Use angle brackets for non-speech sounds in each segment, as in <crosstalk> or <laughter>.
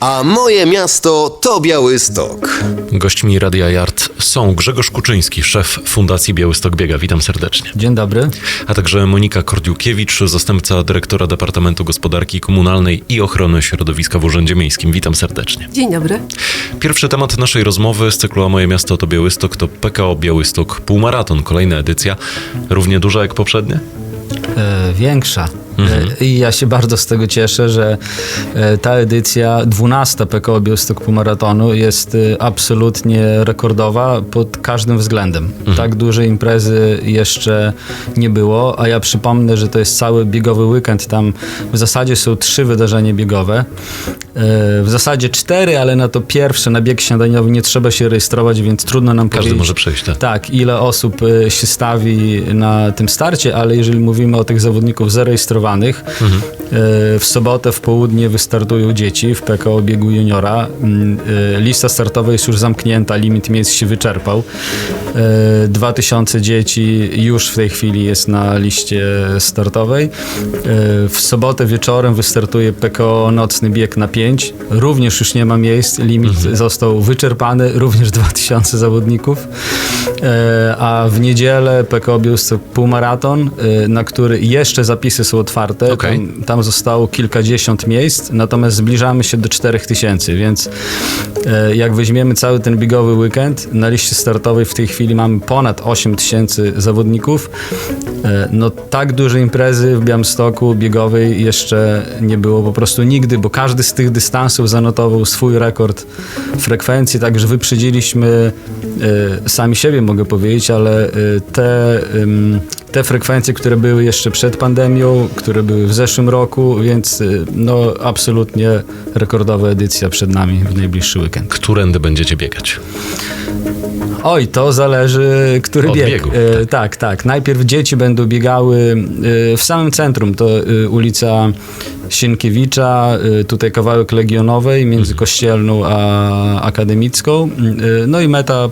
A moje miasto to Białystok. Gośćmi Radia Yard są Grzegorz Kuczyński, szef Fundacji Białystok Biega. Witam serdecznie. Dzień dobry. A także Monika Kordiukiewicz, zastępca dyrektora Departamentu Gospodarki Komunalnej i Ochrony Środowiska w Urzędzie Miejskim. Witam serdecznie. Dzień dobry. Pierwszy temat naszej rozmowy z cyklu A moje miasto to Białystok to PKO Białystok Półmaraton. Kolejna edycja, równie duża jak poprzednie? E, większa. E, I ja się bardzo z tego cieszę, że e, ta edycja, 12 PKO Białystok Półmaratonu jest e, absolutnie rekordowa pod każdym względem. Tak dużej imprezy jeszcze nie było, a ja przypomnę, że to jest cały biegowy weekend. Tam w zasadzie są trzy wydarzenia biegowe. E, W zasadzie cztery, ale na to pierwsze, na bieg śniadaniowy nie trzeba się rejestrować, więc trudno nam Każdy powiedzieć. może przejść, tak? Tak, ile osób y, się stawi na tym starcie, ale jeżeli mówimy o tych zawodników zarejestrowanych, y, w sobotę w południe wystartują dzieci w PKO biegu juniora. Mm, Lista startowa jest już zamknięta, limit miejsc się wyczerpał. Y, 2000 dzieci już w tej chwili jest na liście startowej. W sobotę wieczorem wystartuje PKO nocny bieg na 5. Również już nie ma miejsc, limit został wyczerpany, również <laughs> 2000 zawodników. E, a w niedzielę PKO Białystok półmaraton, e, na który jeszcze zapisy są otwarte. Okej. Tam, tam zostało kilkadziesiąt miejsc, natomiast zbliżamy się do 4000, więc e, jak weźmiemy cały ten biegowy weekend, na liście startowej w tej chwili mamy ponad 8000 zawodników. E, No tak dużej imprezy w Białymstoku biegowej jeszcze nie było po prostu nigdy, bo każdy z tych dystansów zanotował swój rekord frekwencji, także wyprzedziliśmy e, sami siebie, mogę powiedzieć, ale e, te, te frekwencje, które były jeszcze przed pandemią, które były w zeszłym roku, więc no absolutnie rekordowa edycja przed nami w najbliższy weekend. Którędy będziecie biegać? Oj, to zależy, który Od bieg. biegu, E, tak, tak. Najpierw dzieci będą biegały e, w samym centrum, to e, ulica Sienkiewicza, e, tutaj kawałek Legionowej między Kościelną a Akademicką. E, no i meta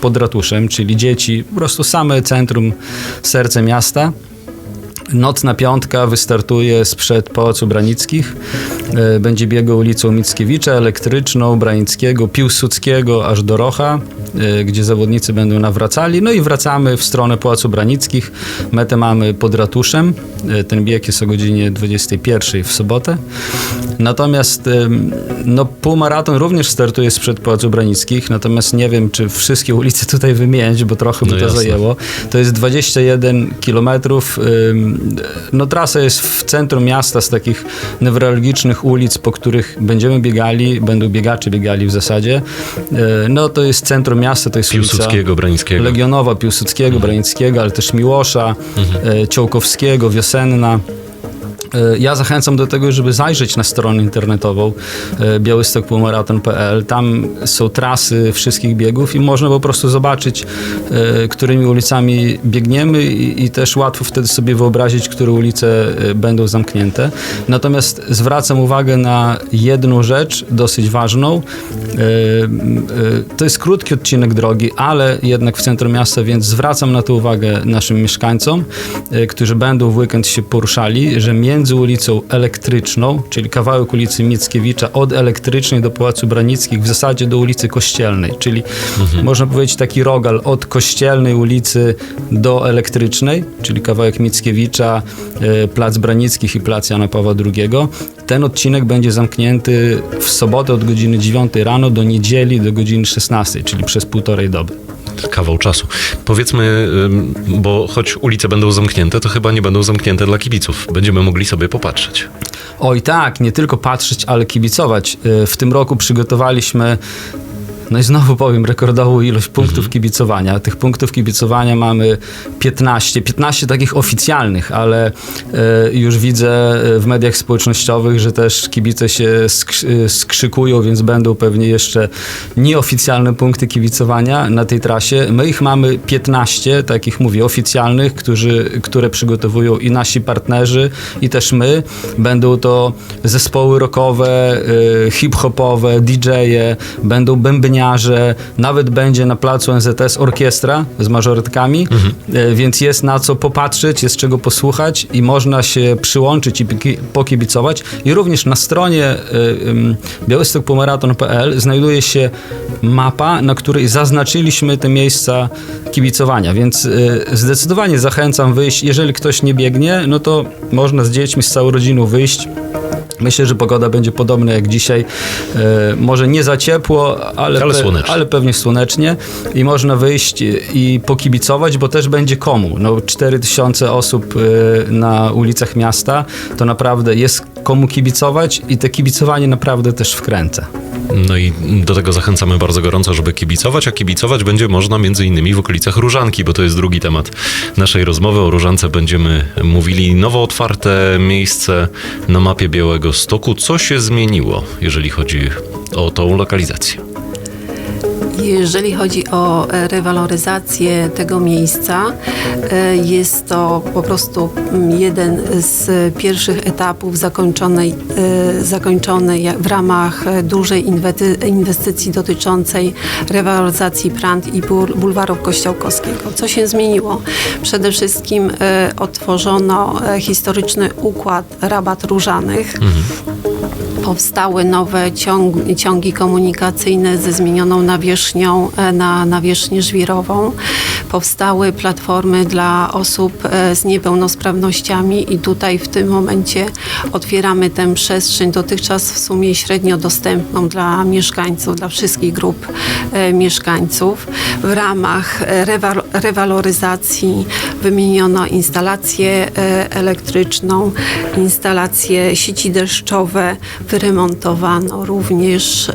pod ratuszem, czyli dzieci, po prostu same centrum, serce miasta. Nocna piątka wystartuje sprzed Pałacu Branickich. E, Będzie biegał ulicą Mickiewicza, Elektryczną, Branickiego, Piłsudskiego aż do Rocha, gdzie zawodnicy będą nawracali. No i wracamy w stronę Pałacu Branickich. Metę mamy pod ratuszem. E, Ten bieg jest o godzinie 21 w sobotę. Natomiast no, półmaraton również startuje sprzed Pałacu Branickich, natomiast nie wiem, czy wszystkie ulice tutaj wymienić, bo trochę by No to jasne. zajęło. To jest 21 kilometrów. No trasa jest w centrum miasta z takich newralgicznych ulic, po których będziemy biegali, będą biegacze biegali w zasadzie. E, No to jest centrum miasta, to jest Piłsudskiego, Branickiego. Legionowa, Piłsudskiego, Branickiego, ale też Miłosza, e, Ciołkowskiego, Wiosenna. E, Ja zachęcam do tego, żeby zajrzeć na stronę internetową e, białystokpółmaraton.pl. Tam są trasy wszystkich biegów i można po prostu zobaczyć, e, którymi ulicami biegniemy i, też łatwo wtedy sobie wyobrazić, które ulice będą zamknięte. Natomiast zwracam uwagę na jedną rzecz dosyć ważną. To jest krótki odcinek drogi, ale jednak w centrum miasta, więc zwracam na to uwagę naszym mieszkańcom, którzy będą w weekend się poruszali, że między ulicą Elektryczną, czyli kawałek ulicy Mickiewicza, od Elektrycznej do Pałacu Branickich, w zasadzie do ulicy Kościelnej, czyli można powiedzieć taki rogal od Kościelnej ulicy do Elektrycznej, czyli kawałek Mickiewicza, e, Plac Branickich i Plac Jana Pawła II. Ten odcinek będzie zamknięty w sobotę od godziny 9 rano do niedzieli do godziny 16, czyli przez półtorej doby. Kawał czasu. Powiedzmy, bo choć ulice będą zamknięte, to chyba nie będą zamknięte dla kibiców. Będziemy mogli sobie popatrzeć. Oj tak, nie tylko patrzeć, ale kibicować. Y, W tym roku przygotowaliśmy no i znowu powiem, rekordową ilość punktów kibicowania. Tych punktów kibicowania mamy 15, 15 takich oficjalnych, ale e, już widzę e, w mediach społecznościowych, że też kibice się e, skrzykują, więc będą pewnie jeszcze nieoficjalne punkty kibicowania na tej trasie. My ich mamy 15, takich mówię, oficjalnych, którzy, które przygotowują i nasi partnerzy, i też my. Będą to zespoły rockowe, hip-hopowe, DJ-e, będą bębniarze, ochroniarze, nawet będzie na placu NZS orkiestra z mażoretkami, e, więc jest na co popatrzeć, jest czego posłuchać i można się przyłączyć i pokibicować. I również na stronie e, białystokpomaraton.pl znajduje się mapa, na której zaznaczyliśmy te miejsca kibicowania, więc e, zdecydowanie zachęcam wyjść. Jeżeli ktoś nie biegnie, no to można z dziećmi, z całą rodziną wyjść. Myślę, że pogoda będzie podobna jak dzisiaj. E, może nie za ciepło, ale, Ale słonecznie. ale pewnie słonecznie i można wyjść i, i pokibicować, bo też będzie komu. No, 4000 osób e, na ulicach miasta, to naprawdę jest komu kibicować i te kibicowanie naprawdę też wkręca. No i do tego zachęcamy bardzo gorąco, żeby kibicować, a kibicować będzie można między innymi w okolicach Różanki, bo to jest drugi temat naszej rozmowy. O Różance będziemy mówili. Nowo otwarte miejsce na mapie Białego Stoku. Co się zmieniło, jeżeli chodzi o tą lokalizację? Jeżeli chodzi o e, rewaloryzację tego miejsca, e, jest to po prostu mm, jeden z pierwszych etapów zakończonej, e, w ramach dużej inwestycji dotyczącej rewaloryzacji Prant i bul- bulwaru Kościołkowskiego. Co się zmieniło? Przede wszystkim otworzono historyczny układ rabat różanych. Powstały nowe ciąg, ciągi komunikacyjne ze zmienioną nawierzchnią e, na nawierzchnię żwirową. Powstały platformy dla osób e, z niepełnosprawnościami i tutaj w tym momencie otwieramy tę przestrzeń dotychczas w sumie średnio dostępną dla mieszkańców, dla wszystkich grup e, mieszkańców. W ramach rewaloryzacji wymieniono instalację e, elektryczną, instalacje sieci deszczowe, wyremontowano również e,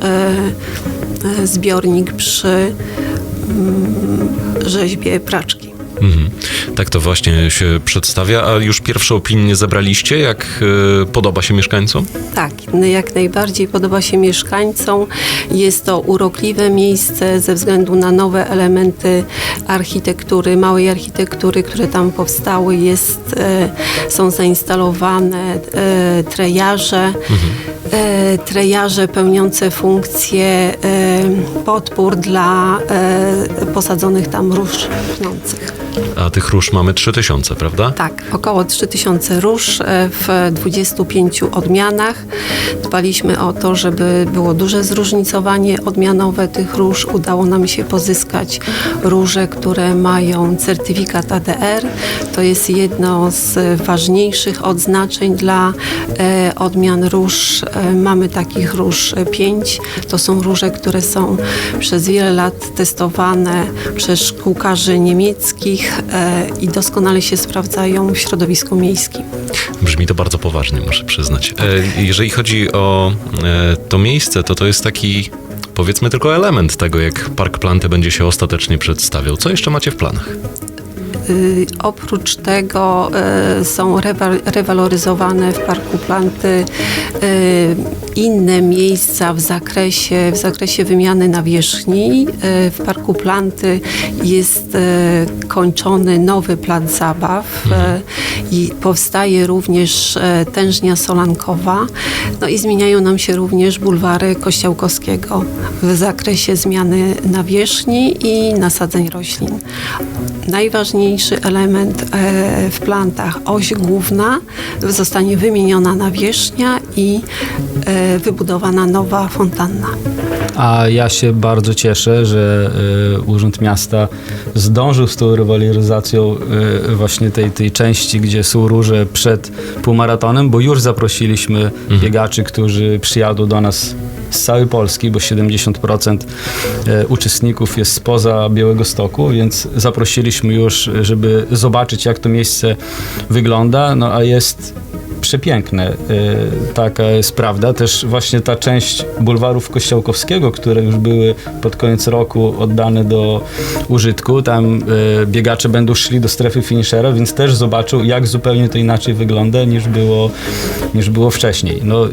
e, zbiornik przy mm, rzeźbie praczki. Mhm. Tak to właśnie się przedstawia. A już pierwsze opinie zebraliście? Jak y, podoba się mieszkańcom? Tak, jak najbardziej podoba się mieszkańcom. Jest to urokliwe miejsce ze względu na nowe elementy architektury, małej architektury, które tam powstały. Jest, e, są zainstalowane e, trejarze, e, trejarze pełniące funkcję e, podpór dla e, posadzonych tam róż pnących. A tych róż mamy 3000, prawda? Tak, około 3000 róż e, w 25 odmianach. Dbaliśmy o to, żeby było duże zróżnicowanie odmianowe tych róż. Udało nam się pozyskać róże, które mają certyfikat ADR. To jest jedno z ważniejszych odznaczeń dla e, odmian róż. E, mamy takich róż e, pięć. To są róże, które są przez wiele lat testowane przez szkółkarzy niemieckich i doskonale się sprawdzają w środowisku miejskim. Brzmi to bardzo poważnie, muszę przyznać. E, jeżeli chodzi o e, to miejsce, to to jest taki, powiedzmy, tylko element tego, jak Park Planty będzie się ostatecznie przedstawiał. Co jeszcze macie w planach? Y, Oprócz tego są rewa- rewaloryzowane w Parku Planty y, inne miejsca w zakresie, w zakresie wymiany nawierzchni. Y, W Parku Planty jest y, kończony nowy plac zabaw y, i powstaje również tężnia solankowa. No i zmieniają nam się również bulwary Kościołkowskiego w zakresie zmiany nawierzchni i nasadzeń roślin. Najważniejszy element e, w plantach, oś główna, zostanie wymieniona nawierzchnia i e, wybudowana nowa fontanna. A ja się bardzo cieszę, że y, Urząd Miasta zdążył z tą rywalizacją właśnie tej, tej części, gdzie są róże przed półmaratonem, bo już zaprosiliśmy biegaczy, którzy przyjadą do nas z całej Polski, bo 70% e, uczestników jest spoza Białego Stoku, więc zaprosiliśmy już, żeby zobaczyć, jak to miejsce wygląda, no a jest przepiękne. Y, Taka jest prawda. Też właśnie ta część bulwarów Kościołkowskiego, które już były pod koniec roku oddane do użytku, tam y, biegacze będą szli do strefy finishera, więc też zobaczą, jak zupełnie to inaczej wygląda niż było, niż było wcześniej. No,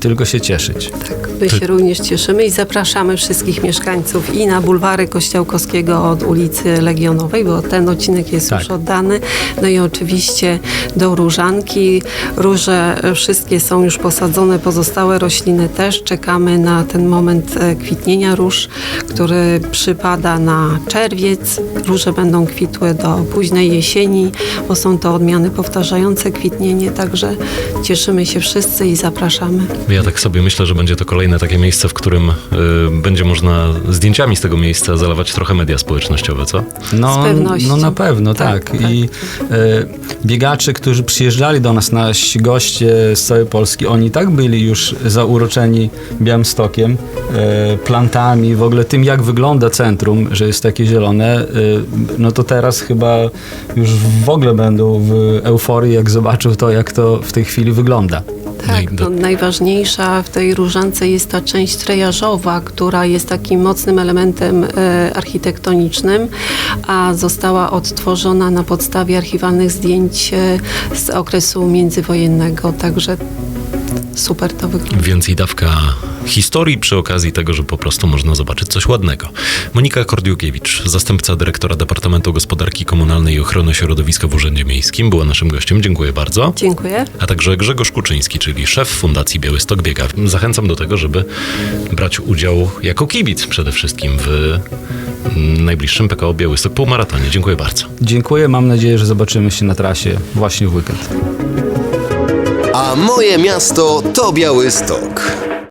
tylko się cieszyć. Tak. My się również cieszymy i zapraszamy wszystkich mieszkańców i na bulwary Kościołkowskiego od ulicy Legionowej, bo ten odcinek jest Tak. już oddany. No i oczywiście do Różanki. Róże wszystkie są już posadzone, pozostałe rośliny też. Czekamy na ten moment e, kwitnienia róż, który przypada na czerwiec. Róże będą kwitły do późnej jesieni, bo są to odmiany powtarzające kwitnienie, także cieszymy się wszyscy i zapraszamy. Ja tak sobie myślę, że będzie to kolejne takie miejsce, w którym y, będzie można zdjęciami z tego miejsca zalewać trochę media społecznościowe, co? No, Z pewnością. no na pewno, Tak, tak. tak. I e, biegacze, którzy przyjeżdżali do nas, nasi goście z całej Polski, oni tak byli już zauroczeni Białymstokiem, e, plantami, w ogóle tym, jak wygląda centrum, że jest takie zielone, e, no to teraz chyba już w ogóle będą w euforii, jak zobaczą to, jak to w tej chwili wygląda. Tak, No no, najważniejsza w tej różance jest ta część trejażowa, która jest takim mocnym elementem e, architektonicznym, a została odtworzona na podstawie archiwalnych zdjęć e, z okresu międzywojennego, także super to wygląda. Więc i dawka historii przy okazji tego, że po prostu można zobaczyć coś ładnego. Monika Kordiukiewicz, zastępca dyrektora Departamentu Gospodarki Komunalnej i Ochrony Środowiska w Urzędzie Miejskim, była naszym gościem. Dziękuję bardzo. Dziękuję. A także Grzegorz Kuczyński, czyli szef Fundacji Białystok Biega. Zachęcam do tego, żeby brać udział jako kibic przede wszystkim w najbliższym PKO Białystok Półmaratonie. Dziękuję bardzo. Dziękuję, mam nadzieję, że zobaczymy się na trasie właśnie w weekend. A moje miasto to Białystok.